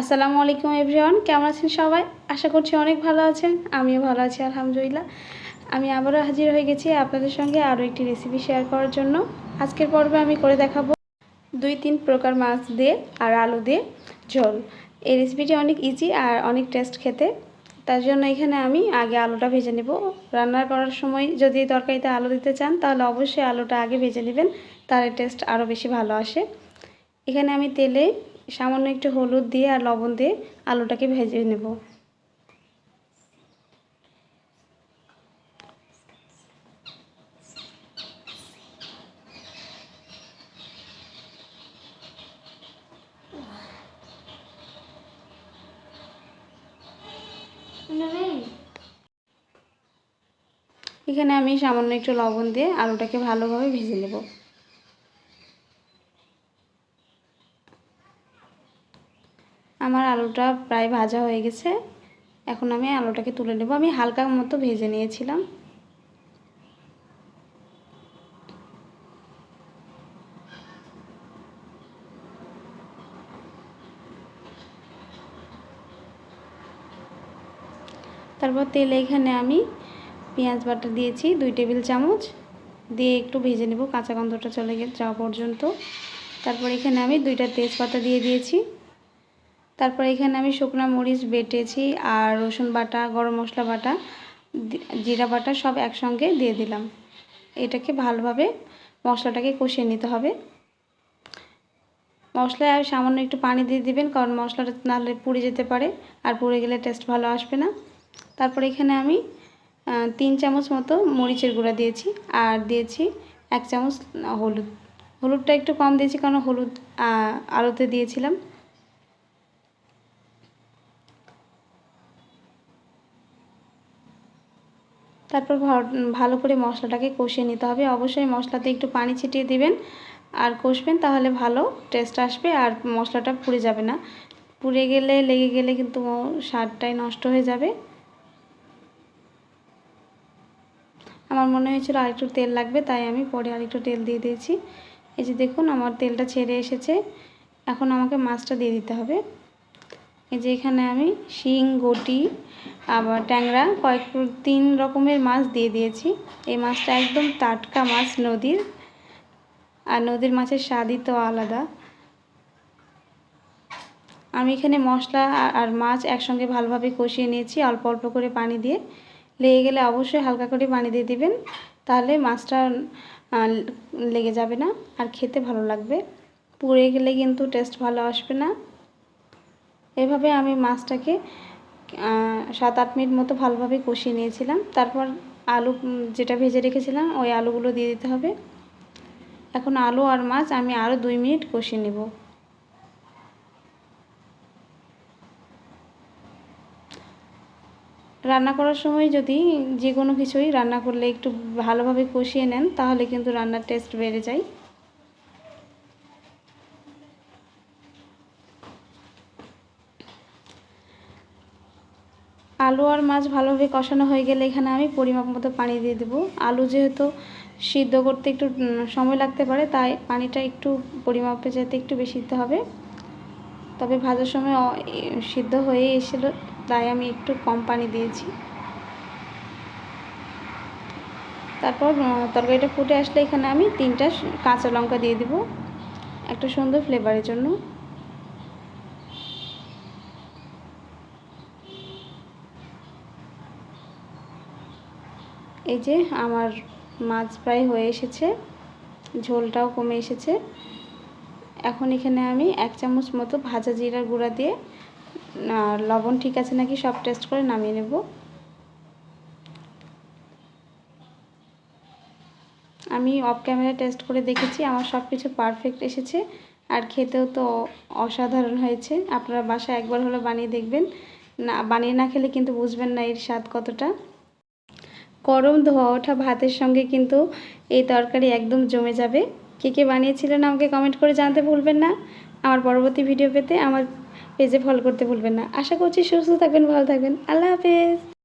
আসসালামু আলাইকুম এভরিওয়ান, কেমন আছেন সবাই? আশা করছি অনেক ভালো আছেন, আমিও ভালো আছি, আলহামদুলিল্লাহ। আমি আবারও হাজির হয়ে গেছি আপনাদের সঙ্গে আরও একটি রেসিপি শেয়ার করার জন্য। আজকের পর্বে আমি করে দেখাবো দুই তিন প্রকার মাছ দিয়ে আর আলু দিয়ে ঝোল। এই রেসিপিটি অনেক ইজি আর অনেক টেস্ট খেতে। তার জন্য এখানে আমি আগে আলুটা ভেজে নেব। রান্না করার সময় যদি তরকারিতে আলু দিতে চান, তাহলে অবশ্যই আলুটা আগে ভেজে নেবেন, তাহলে টেস্ট আরও বেশি ভালো আসে। এখানে আমি তেলে সামান্য একটু হলুদ দিয়ে আর লবণ দিয়ে আলুটাকে ভেজে নেব। এখানে আমি সামান্য একটু লবণ দিয়ে আলুটাকে ভালোভাবে ভেজে নেব। আমার আলুটা প্রায় ভাজা হয়ে গেছে। এখন আমি আলুটাকে তুলে নেব। আমি হালকা মতো ভেজে নিয়েছিলাম। তারপর তেলে এখানে আমি পেঁয়াজ বাটা দিয়েছি, দুই টেবিল চামচ। দিয়ে একটু ভেজে নেব। কাঁচা গন্ধটা চলে যাওয়া পর্যন্ত। তারপর এখানে আমি দুইটা তেজপাতা দিয়ে দিয়েছি। তারপর এখানে আমি শুকনো মরিচ বেটেছি আর রসুন বাটা, গরম মশলা বাটা জিরা বাটা সব একসঙ্গে দিয়ে দিলাম। এটাকে ভালোভাবে মশলাটাকে কষিয়ে নিতে হবে। মশলায় আর সামান্য একটু পানি দিয়ে দিবেন, কারণ মশলাটা নাহলে পুড়ে যেতে পারে আর পুড়ে গেলে টেস্ট ভালো আসবে না। তারপর এখানে আমি তিন চামচ মতো মরিচের গুঁড়া দিয়েছি আর দিয়েছি এক চামচ হলুদ। হলুদটা একটু কম দিয়েছি, কারণ হলুদ আলুতে দিয়েছিলাম। তারপর ভালো করে মশলাটাকে কষিয়ে নিতে হবে। অবশ্যই মশলাতে একটু পানি ছিটিয়ে দিবেন। আর কষবেন তাহলে ভালো টেস্ট আসবে আর মশলাটা পুড়ে যাবে না। পুড়ে গেলে, লেগে গেলে কিন্তু স্বাদটাই নষ্ট হয়ে যাবে। আমার মনে হয়েছিল আরেকটু তেল লাগবে, তাই আমি পরে আরেকটু তেল দিয়ে দিয়েছি। এই যে দেখুন, আমার তেলটা ছেড়ে এসেছে। এখন আমাকে মাছটা দিয়ে দিতে হবে। এই যে এখানে আমি শিং, গটি, আবার ট্যাংরা, কয়েক তিন রকমের মাছ দিয়ে দিয়েছি। এই মাছটা একদম টাটকা মাছ, নদীর। আর নদীর মাছের স্বাদই তো আলাদা। আমি এখানে মশলা আর মাছ একসঙ্গে ভালোভাবে কষিয়ে নিয়েছি, অল্প অল্প করে পানি দিয়ে। লেগে গেলে অবশ্যই হালকা করে পানি দিয়ে দিবেন, তাহলে মাছটা লেগে যাবে না, আর খেতে ভালো লাগবে। পুড়ে গেলে কিন্তু টেস্ট ভালো আসবে না। এভাবে আমি মাছটাকে সাত আট মিনিট মতো ভালোভাবে কষিয়ে নিয়েছিলাম। তারপর আলু, যেটা ভেজে রেখেছিলাম, ওই আলুগুলো দিয়ে দিতে হবে। এখন আলু আর মাছ আমি আরও দুই মিনিট কষিয়ে নেব। রান্না করার সময় যদি যে কোনো কিছুই রান্না করলে একটু ভালোভাবে কষিয়ে নেন, তাহলে কিন্তু রান্নার টেস্ট বেড়ে যায়। আলু আর মাছ ভালোভাবে কষানো হয়ে গেলে এখানে আমি পরিমাপ মতো পানি দিয়ে দেবো। আলু যেহেতু সিদ্ধ করতে একটু সময় লাগতে পারে, তাই পানিটা একটু পরিমাপে যেতে একটু বেশি দিতে হবে। তবে ভাজার সময় সিদ্ধ হয়ে এসেছিল, তাই আমি একটু কম পানি দিয়েছি। তারপর তরকারিটা ফুটে আসলে এখানে আমি তিনটা কাঁচা লঙ্কা দিয়ে দিব, একটা সুন্দর ফ্লেভারের জন্য। এই যে আমার মাছ প্রায় হয়ে এসেছে, ঝোলটাও কমে এসেছে। এখন এখানে আমি এক চামচ মতো ভাজা জিরার গুঁড়া দিয়ে লবণ ঠিক আছে নাকি সব টেস্ট করে নামিয়ে নেব। আমি অফ ক্যামেরা টেস্ট করে দেখেছি, আমার সব কিছু পারফেক্ট এসেছে। আর খেতেও তো অসাধারণ হয়েছে। আপনারা বাসায় একবার হলে বানিয়ে দেখবেন। না, বানিয়ে না খেলে কিন্তু বুঝবেন না এর স্বাদ কতটা। গরম ধোয়া ওঠা ভাতের সঙ্গে কিন্তু এই তরকারি একদম জমে যাবে। কে কে বানিয়েছিলেন আমাকে কমেন্ট করে জানতে ভুলবেন না। আমার পরবর্তী ভিডিও পেতে আমার পেজে ফলো করতে ভুলবেন না। আশা করছি সুস্থ থাকবেন, ভালো থাকবেন। আল্লাহ হাফেজ।